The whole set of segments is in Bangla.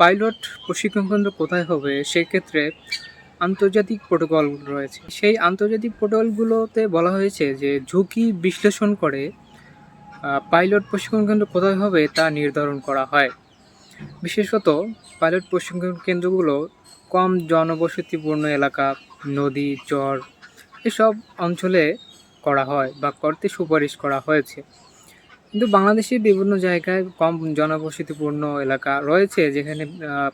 পাইলট প্রশিক্ষণ কেন্দ্র কোথায় হবে? সেক্ষেত্রে আন্তর্জাতিক প্রোটোকল রয়েছে। সেই আন্তর্জাতিক প্রোটোকলগুলোতে বলা হয়েছে যে, ঝুঁকি বিশ্লেষণ করে পাইলট প্রশিক্ষণ কেন্দ্র কোথায় হবে তা নির্ধারণ করা হয়। বিশেষত, পাইলট প্রশিক্ষণ কেন্দ্রগুলো কম জনবসতিপূর্ণ এলাকা, নদী, চর, এসব অঞ্চলে করা হয় বা করতে সুপারিশ করা হয়েছে। কিন্তু বাংলাদেশের বিভিন্ন জায়গায় কম জনবসতিপূর্ণ এলাকা রয়েছে যেখানে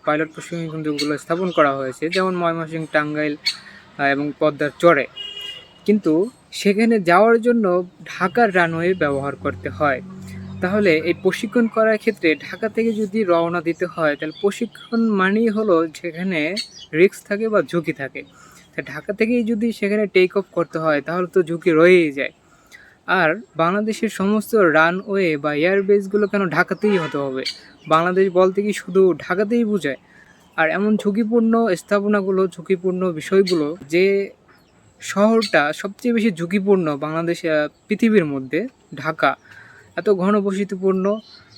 পাইলট প্রশিক্ষণ কেন্দ্রগুলো স্থাপন করা হয়েছে, যেমন ময়মনসিংহ, টাঙ্গাইল এবং পদ্মার চরে। কিন্তু সেখানে যাওয়ার জন্য ঢাকার রানওয়ে ব্যবহার করতে হয়। তাহলে এই প্রশিক্ষণ করার ক্ষেত্রে ঢাকা থেকে যদি রওনা দিতে হয়, তাহলে প্রশিক্ষণ মানেই হলো যেখানে রিস্ক থাকে বা ঝুঁকি থাকে। ঢাকা থেকেই যদি সেখানে টেক অফ করতে হয়, তাহলে তো ঝুঁকি রয়েই যায়। আর বাংলাদেশের সমস্ত রানওয়ে বা এয়ারবেসগুলো কেন ঢাকাতেই হতে হবে? বাংলাদেশ বলতে কি শুধু ঢাকাতেই বোঝায়? আর এমন ঝুঁকিপূর্ণ স্থাপনাগুলো, ঝুঁকিপূর্ণ বিষয়গুলো যে শহরটা সবচেয়ে বেশি ঝুঁকিপূর্ণ বাংলাদেশ পৃথিবীর মধ্যে, ঢাকা, এত ঘনবসতিপূর্ণ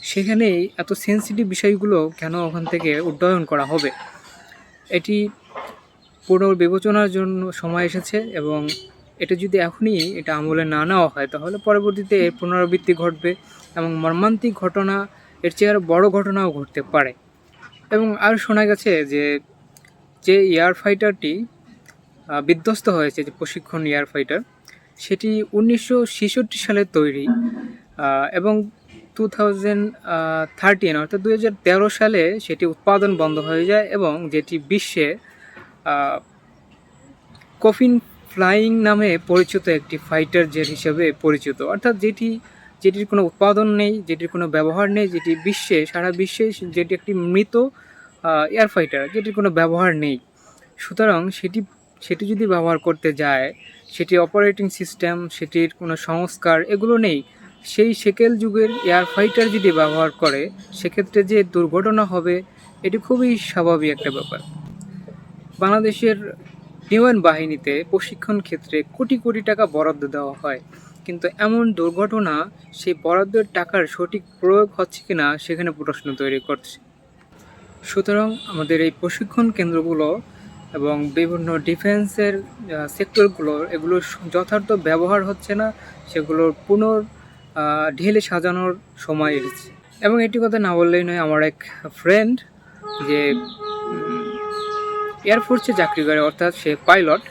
সেখানেই এত সেন্সিটিভ বিষয়গুলো কেন ওখান থেকে উড্ডয়ন করা হবে? এটি পুনর্বিবেচনার জন্য সময় এসেছে এবং এটা যদি এখনই এটা আমলে না নেওয়া হয়, তাহলে পরবর্তীতে এর পুনরাবৃত্তি ঘটবে এবং মর্মান্তিক ঘটনা, এর চেয়ে আরও বড় ঘটনাও ঘটতে পারে। এবং আর শোনা গেছে যে যে এয়ার ফাইটারটি বিধ্বস্ত হয়েছে, যে প্রশিক্ষণ এয়ার ফাইটার, সেটি উনিশশো ছেষট্টি সালে তৈরি এবং টু থাউজেন্ড থার্টিন, অর্থাৎ দু তেরো সালে সেটি উৎপাদন বন্ধ হয়ে যায় এবং যেটি বিশ্বে কফিন ফ্লাইং নামে পরিচিত একটি ফাইটার জেট হিসেবে পরিচিত। অর্থাৎ যেটি, যেটির কোনো উৎপাদন নেই, যেটির কোনো ব্যবহার নেই, যেটি বিশ্বে, সারা বিশ্বে যেটি একটি মৃত এয়ার ফাইটার, যেটির কোনো ব্যবহার নেই। সুতরাং সেটি সেটি যদি ব্যবহার করতে যায়, সেটি অপারেটিং সিস্টেম, সেটির কোনো সংস্কার এগুলো নেই। সেই সেকেল যুগের এয়ার ফাইটার যদি ব্যবহার করে, সেক্ষেত্রে যে দুর্ঘটনা হবে, এটি খুবই স্বাভাবিক একটা ব্যাপার। বাংলাদেশের বিমান বাহিনীতে প্রশিক্ষণ ক্ষেত্রে কোটি কোটি টাকা বরাদ্দ দেওয়া হয়। কিন্তু এমন দুর্ঘটনা, সেই বরাদ্দের টাকার সঠিক প্রয়োগ হচ্ছে কিনা সেখানে প্রশ্ন তৈরি করছে। সুতরাং আমাদের এই প্রশিক্ষণ কেন্দ্রগুলো এবং বিভিন্ন ডিফেন্সের সেক্টরগুলো এগুলো যথার্থ ব্যবহার হচ্ছে না, সেগুলোর পুনর ঢেলে সাজানোর সময় এসেছে। এবং এটি কথা না বললেই নয়, আমার এক ফ্রেন্ড যে এয়ারফোর্সে চাকরি করে, অর্থাৎ সে পাইলট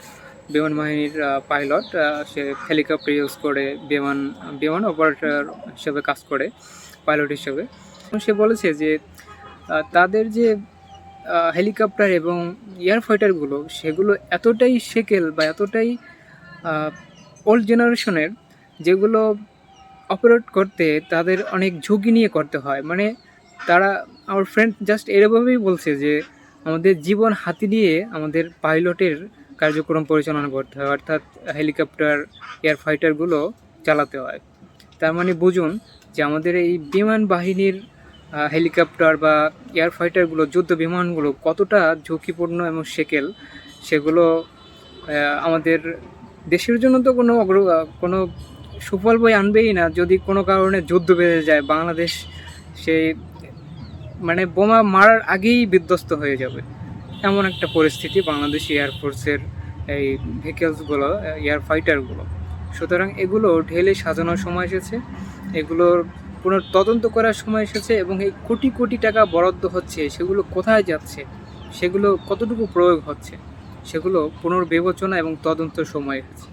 বিমান বাহিনীর পাইলট সে হেলিকপ্টার ইউজ করে, বিমান বিমান অপারেটর হিসেবে কাজ করে পাইলট হিসেবে। সে বলেছে যে তাদের যে হেলিকপ্টার এবং এয়ার ফাইটারগুলো সেগুলো এতটাই সেকেল বা এতটাই ওল্ড জেনারেশনের যেগুলো অপারেট করতে তাদের অনেক ঝুঁকি নিয়ে করতে হয়। মানে তারা, আমার ফ্রেন্ড জাস্ট এরভাবেই বলছে যে আমাদের জীবন হাতি নিয়ে আমাদের পাইলটের কার্যক্রম পরিচালনা করতে হয়, অর্থাৎ হেলিকপ্টার, এয়ার ফাইটারগুলো চালাতে হয়। তার মানে বুঝুন যে আমাদের এই বিমান বাহিনীর হেলিকপ্টার বা এয়ার ফাইটারগুলো, যুদ্ধ বিমানগুলো কতটা ঝুঁকিপূর্ণ এবং সেকেল, সেগুলো আমাদের দেশের জন্য তো কোনো অগ্র, কোনো সুফল বই আনবেই না। যদি কোনো কারণে যুদ্ধ বেড়ে যায়, বাংলাদেশ সেই মানে বোমা মারার আগেই বিধ্বস্ত হয়ে যাবে। এমন একটা পরিস্থিতি বাংলাদেশ এয়ারফোর্সের এই ভেহিকেলসগুলো এয়ার ফাইটারগুলো সুতরাং এগুলো ঢেলে সাজানোর সময় এসেছে। এগুলোর পুনর তদন্ত করার সময় এসেছে এবং এই কোটি কোটি টাকা বরাদ্দ হচ্ছে, সেগুলো কোথায় যাচ্ছে, সেগুলো কতটুকু প্রয়োগ হচ্ছে, সেগুলো পুনর্বিবেচনা এবং তদন্তের সময় এসেছে।